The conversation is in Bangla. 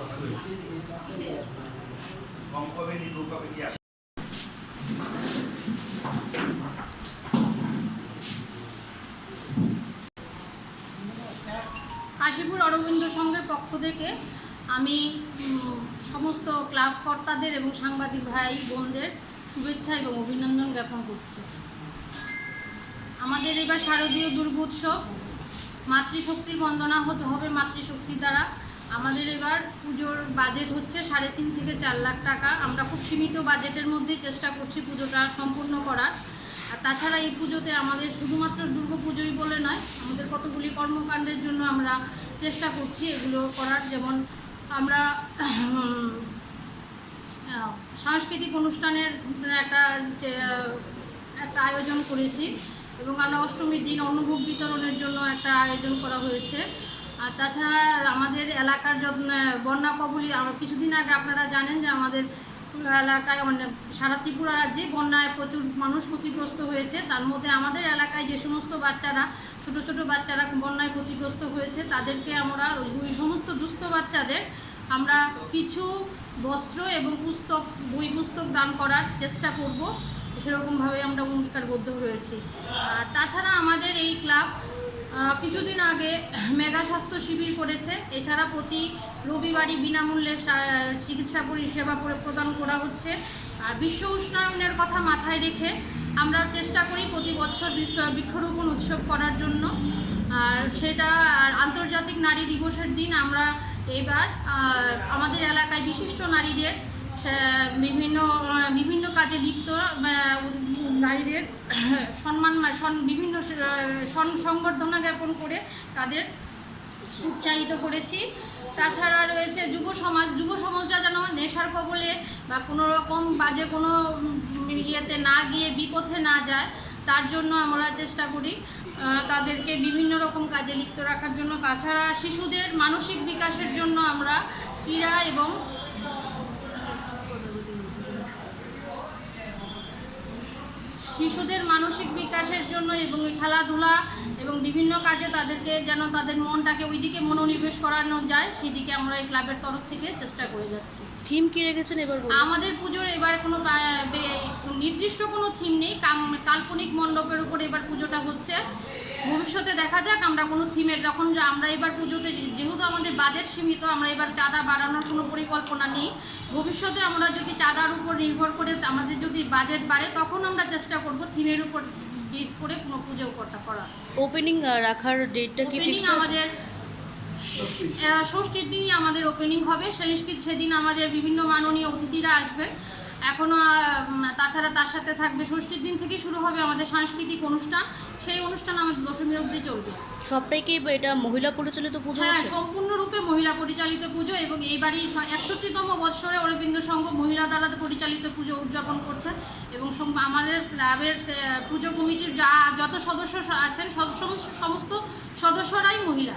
আসে কাশীপুর অরবিন্দ সংঘের পক্ষ থেকে আমি সমস্ত ক্লাব কর্তাদের এবং সাংবাদিক ভাই বোনদের শুভেচ্ছা এবং অভিনন্দন জ্ঞাপন করছি। আমাদের এবার শারদীয় দুর্গোৎসব, মাতৃশক্তির বন্দনা হতে হবে মাতৃশক্তির দ্বারা। আমাদের এবার পুজোর বাজেট হচ্ছে সাড়ে তিন থেকে চার লাখ টাকা। আমরা খুব সীমিত বাজেটের মধ্যেই চেষ্টা করছি পুজোটা সম্পূর্ণ করার। আর তাছাড়া এই পুজোতে আমাদের শুধুমাত্র দুর্গা পুজোই বলে নয়, আমাদের কতগুলি কর্মকাণ্ডের জন্য আমরা চেষ্টা করছি এগুলো করার। যেমন আমরা সাংস্কৃতিক অনুষ্ঠানের একটা একটা আয়োজন করেছি এবং আমরা অষ্টমীর দিন অন্নভোগ বিতরণের জন্য একটা আয়োজন করা হয়েছে। আর তাছাড়া আমাদের এলাকার বন্যা কবলি কিছুদিন আগে আপনারা জানেন যে আমাদের এলাকায় মানে সারা ত্রিপুরা রাজ্যে বন্যায় প্রচুর মানুষ ক্ষতিগ্রস্ত হয়েছে। তার মধ্যে আমাদের এলাকায় যে সমস্ত বাচ্চারা, ছোট ছোট বাচ্চারা বন্যায় ক্ষতিগ্রস্ত হয়েছে, তাদেরকে আমরা, ওই সমস্ত দুস্থ বাচ্চাদের আমরা কিছু বস্ত্র এবং পুস্তক, বই পুস্তক দান করার চেষ্টা করব। সেরকমভাবে আমরা অঙ্গীকারবদ্ধ রয়েছি আর তাছাড়া আমাদের এই ক্লাব কিছুদিন আগে মেগা স্বাস্থ্য শিবির করেছে। এছাড়া প্রতি রবিবারই বিনামূল্যে চিকিৎসা পরিষেবা প্রদান করা হচ্ছে। আর বিশ্ব উষ্ণায়নের কথা মাথায় রেখে আমরা চেষ্টা করি প্রতি বছর বৃক্ষ- বৃক্ষরোপণ উৎসব করার জন্য। আর সেটা আর আন্তর্জাতিক নারী দিবসের দিন আমরা এবার আমাদের এলাকায় বিশিষ্ট নারীদের বিভিন্ন বিভিন্ন কাজে লিপ্ত নারীদের সম্মান বিভিন্ন সংবর্ধনা জ্ঞাপন করে তাদের উৎসাহিত করেছি। তাছাড়া রয়েছে যুব সমাজ, যুব সমাজটা যেন নেশার কবলে বা কোনো রকম বাজে কোনো ইয়েতে না গিয়ে বিপথে না যায়, তার জন্য আমরা চেষ্টা করি তাদেরকে বিভিন্ন রকম কাজে লিপ্ত রাখার জন্য। তাছাড়া শিশুদের মানসিক বিকাশের জন্য আমরা ক্রীড়া এবং শিশুদের মানসিক বিকাশের জন্য এবং খেলাধুলা এবং বিভিন্ন কাজে তাদেরকে যেন তাদের মনটাকে ওইদিকে মনোনিবেশ করানো যায় সেদিকে আমরা এই ক্লাবের তরফ থেকে চেষ্টা করে যাচ্ছি। থিম কি রেখেছেন এবার আমাদের পুজোর এবার কোনো নির্দিষ্ট কোনো থিম নেই। কাল্পনিক মণ্ডপের উপর এবার পুজোটা হচ্ছে। ভবিষ্যতে দেখা যাক আমরা কোনো থিমের যখন আমরা এবার পুজোতে যেহেতু আমাদের বাজেট সীমিত আমরা এবার চাঁদা বাড়ানোর কোনো পরিকল্পনা নেই। ভবিষ্যতে আমরা যদি চাঁদার উপর নির্ভর করে আমাদের যদি বাজেট বাড়ে তখন আমরা চেষ্টা করব থিমের উপর বেস করে কোনো পুজো করতে করার। ওপেনিং রাখার ডেটটা কি ওপেনিং আমাদের ষষ্ঠীর দিনই আমাদের ওপেনিং হবে। সেদিন আমাদের বিভিন্ন মাননীয় অতিথিরা আসবে এখনও তাছাড়া তার সাথে থাকবে ষষ্ঠীর দিন থেকেই শুরু হবে আমাদের সাংস্কৃতিক অনুষ্ঠান। সেই অনুষ্ঠান আমাদের দশমী অবধি চলবে। সবটাই কি এটা মহিলা পরিচালিত পুজো হ্যাঁ সম্পূর্ণরূপে মহিলা পরিচালিত পুজো এবং এইবারই একষট্টিতম বৎসরে অরবিন্দ সংঘ মহিলা দ্বারা পরিচালিত পুজো উদযাপন করছে এবং আমাদের ক্লাবের পুজো কমিটির যা যত সদস্য আছেন সমস্ত সদস্যরাই মহিলা।